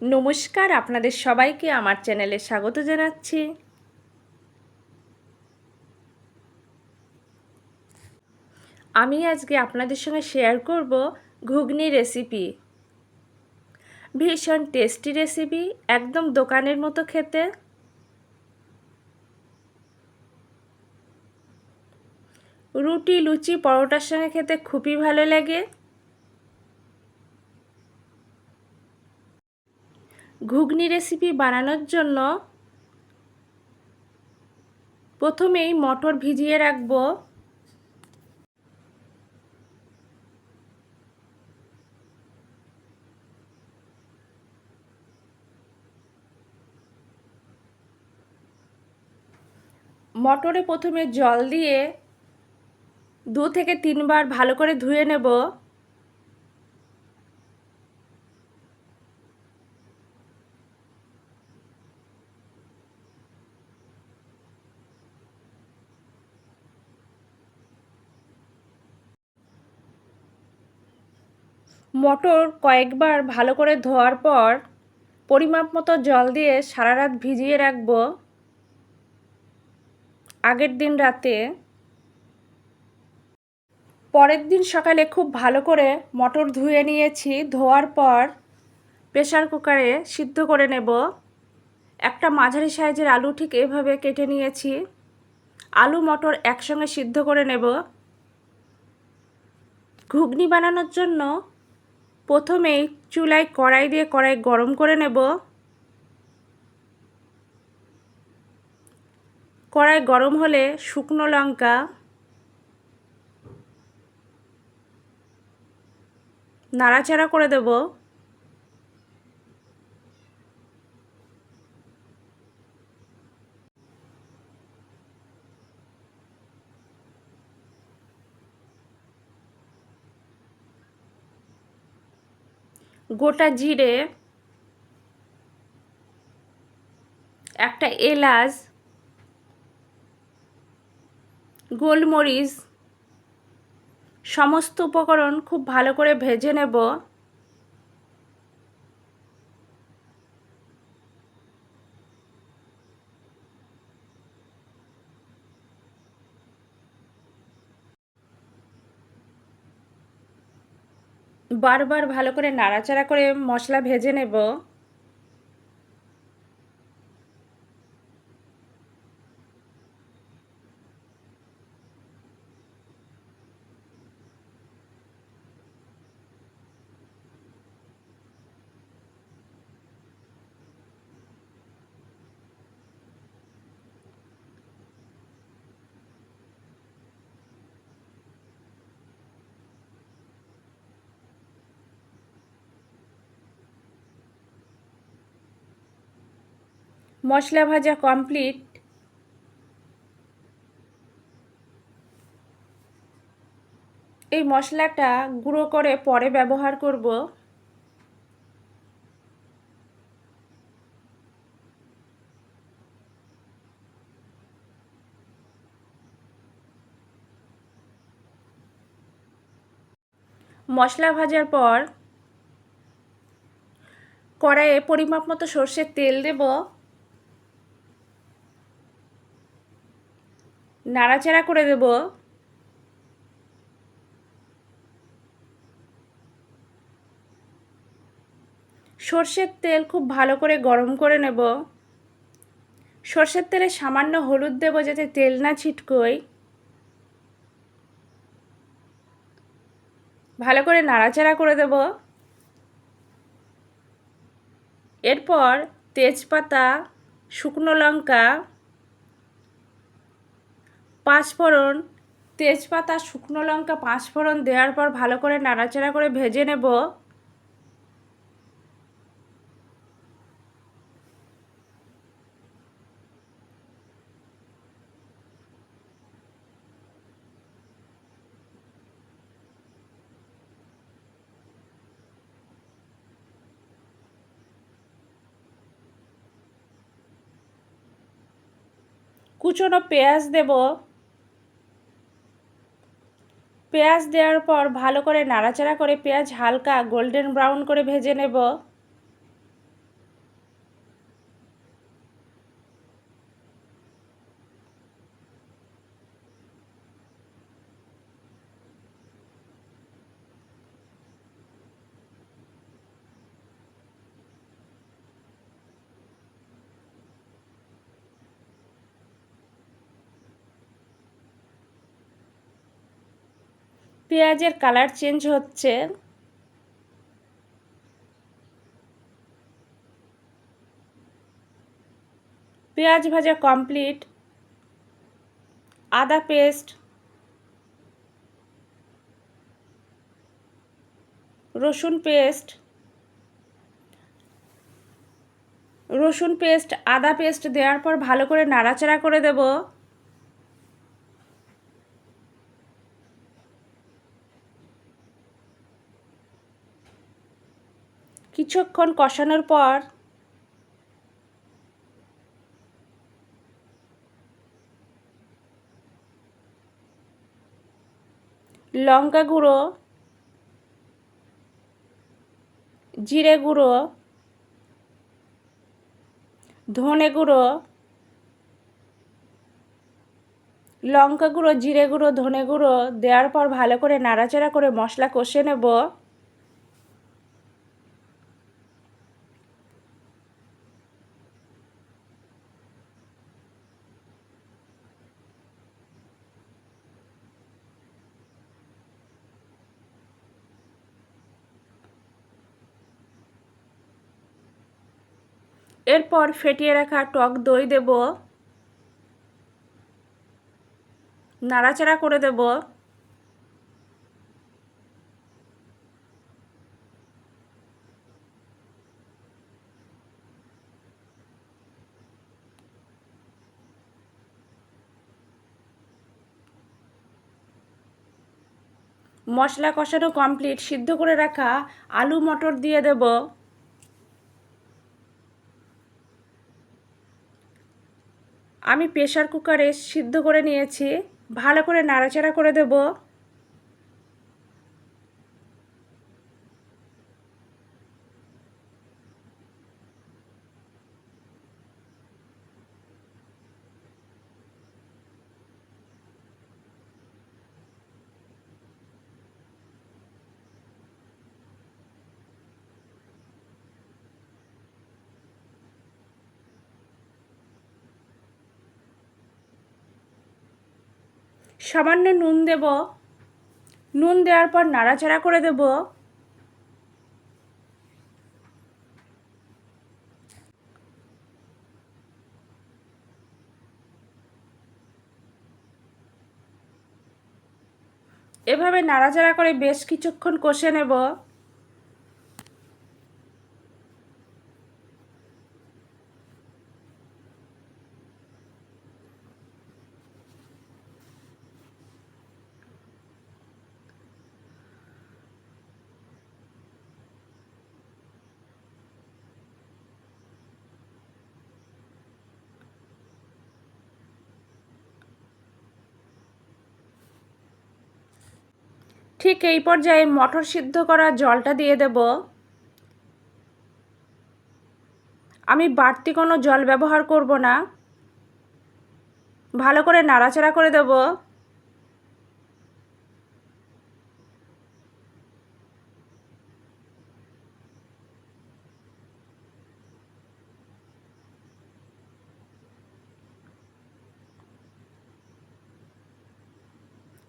নমস্কার, আপনাদের সবাইকে আমার চ্যানেলে স্বাগত জানাচ্ছি। আমি আজকে আপনাদের সঙ্গে শেয়ার করব ঘুগনি রেসিপি ভীষণ টেস্টি রেসিপি একদম দোকানের মতো খেতে। রুটি, লুচি, পরোটার সঙ্গে খেতে খুবই ভালো লাগে। ঘুগনি রেসিপি বানানোর জন্য প্রথমেই মটর ভিজিয়ে রাখব। মটরে প্রথমে জল দিয়ে দু থেকে তিনবার ভালো করে ধুয়ে নেব। মটর কয়েকবার ভালো করে ধোয়ার পর পরিমাপ মতো জল দিয়ে সারা রাত ভিজিয়ে রাখব। আগের দিন রাতে। পরের দিন সকালে খুব ভালো করে মটর ধুয়ে নিয়েছি, ধোয়ার পর প্রেশার কুকারে সিদ্ধ করে নেব। একটা মাঝারি সাইজের আলু ঠিক এভাবে কেটে নিয়েছি। আলু, মটর একসঙ্গে সিদ্ধ করে নেব। ঘুগনি বানানোর জন্য প্রথমেই চুলায় কড়াই দিয়ে কড়াই গরম করে নেব। কড়াই গরম হলে শুকনো লঙ্কা, নাড়াচাড়া করে দেব। গোটা জিরে একটা এলাচ গোলমরিচ সমস্ত উপকরণ খুব ভালো করে ভেজে নেব। বারবার ভালো করে নাড়াচাড়া করে মশলা ভেজে নেব। মশলা ভাজা কমপ্লিট এই মশলাটা গুঁড়ো করে পরে ব্যবহার করব। মশলা ভাজার পর কড়াইয়ে পরিমাপ মতো সর্ষের তেল দেব। নাড়াচাড়া করে দেব। সর্ষের তেল খুব ভালো করে গরম করে নেব। সর্ষের তেলে সামান্য হলুদ দেব যাতে তেল না ছিটকোয়। ভালো করে নাড়াচাড়া করে দেব। এরপর তেজপাতা, শুকনো লঙ্কা পাঁচফোড়ন তেজপাতা, শুকনো লঙ্কা পাঁচফোড়ন দেওয়ার পর ভালো করে নাড়াচাড়া করে ভেজে নেব। কুচনো পেঁয়াজ দেব। পেঁয়াজ দেওয়ার পর ভালো করে নাড়াচাড়া করে পেঁয়াজ হালকা গোল্ডেন ব্রাউন করে ভেজে নেব। পেঁয়াজের কালার চেঞ্জ হচ্ছে। পেঁয়াজ ভাজা কমপ্লিট। আদা পেস্ট। রসুন পেস্ট। রসুন পেস্ট, আদা পেস্ট দেওয়ার পর ভালো করে নাড়াচাড়া করে দেব। কিছুক্ষণ কষানোর পর লঙ্কা গুঁড়ো, জিরে গুঁড়ো, ধনে গুঁড়ো, লঙ্কা গুঁড়ো, জিরে গুঁড়ো, ধনে গুঁড়ো দেওয়ার পর ভালো করে নাড়াচাড়া করে মশলা কষে নেব। এরপর ফেটিয়ে রাখা টক দই দেব। নাড়াচাড়া করে দেব। মশলা কষানো কমপ্লিট সিদ্ধ করে রাখা আলু মটর দিয়ে দেব। আমি প্রেশার কুকারে সিদ্ধ করে নিয়েছি ভালো করে নাড়াচাড়া করে দেব। সামান্য নুন দেব। নুন দেওয়ার পর নাড়াচাড়া করে দেব। এভাবে নাড়াচাড়া করে বেশ কিছুক্ষণ কষে নেব। ঠিক এই পর্যায়ে মটর সিদ্ধ করা জলটা দিয়ে দেব। আমি বাড়তি কোনো জল ব্যবহার করব না। ভালো করে নাড়াচাড়া করে দেব।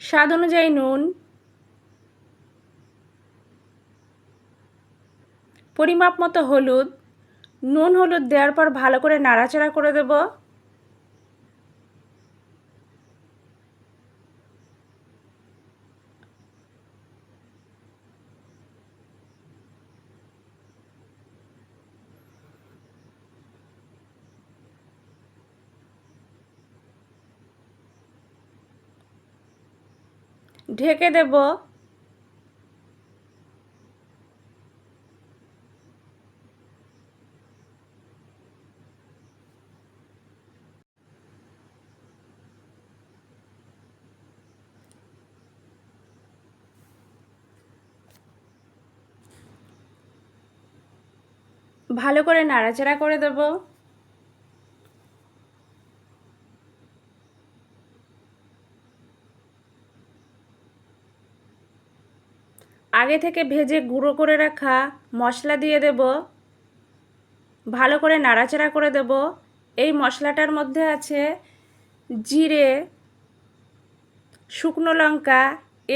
স্বাদ অনুযায়ী নুন। পরিমাপ মতো হলুদ নুন হলুদ দেওয়ার পর ভালো করে নাড়াচাড়া করে দেব। ঢেকে দেব। ভালো করে নাড়াচাড়া করে দেব। আগে থেকে ভেজে গুঁড়ো করে রাখা মশলা দিয়ে দেব। ভালো করে নাড়াচাড়া করে দেব। এই মশলাটার মধ্যে আছে জিরে, শুকনো লঙ্কা,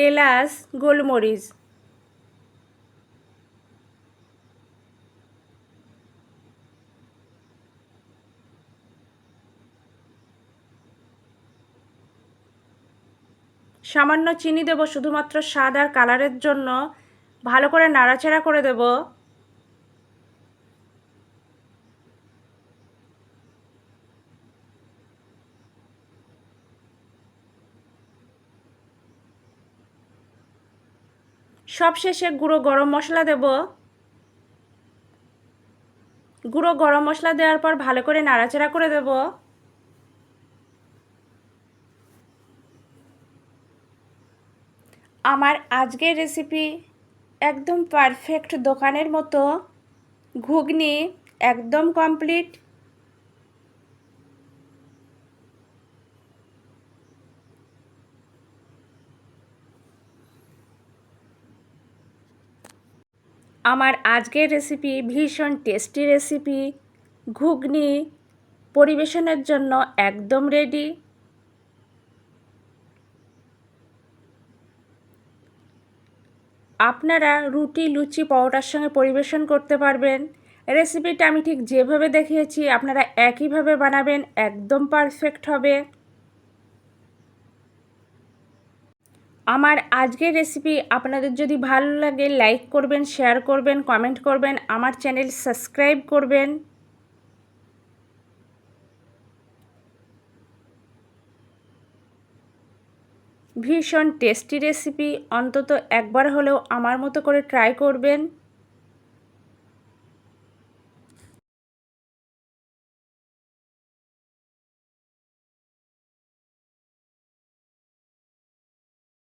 এলাচ, গোলমরিচ। সামান্য চিনি দেব শুধুমাত্র স্বাদ আর কালারের জন্য। ভালো করে নাড়াচাড়া করে দেব। সব শেষে গুঁড়ো গরম মশলা দেব। গুঁড়ো গরম মশলা দেওয়ার পর ভালো করে নাড়াচাড়া করে দেব। আমার আজকের রেসিপি একদম পারফেক্ট দোকানের মতো। ঘুগনি একদম কমপ্লিট আমার আজকের রেসিপি ভীষণ টেস্টি রেসিপি ঘুগনি পরিবেশনের জন্য একদম রেডি আপনারা রুটি, লুচি, পরোটার সঙ্গে পরিবেশন করতে পারবেন। রেসিপিটা আমি ঠিক যেভাবে দেখিয়েছি, আপনারা একইভাবে বানাবেন, একদম পারফেক্ট হবে। আমার আজকের রেসিপি আপনাদের যদি ভালো লাগে লাইক করবেন শেয়ার করবেন কমেন্ট করবেন, আমার চ্যানেল সাবস্ক্রাইব করবেন। ভীষণ টেস্টি রেসিপি অন্তত একবার হলেও আমার মতো করে ট্রাই করবেন।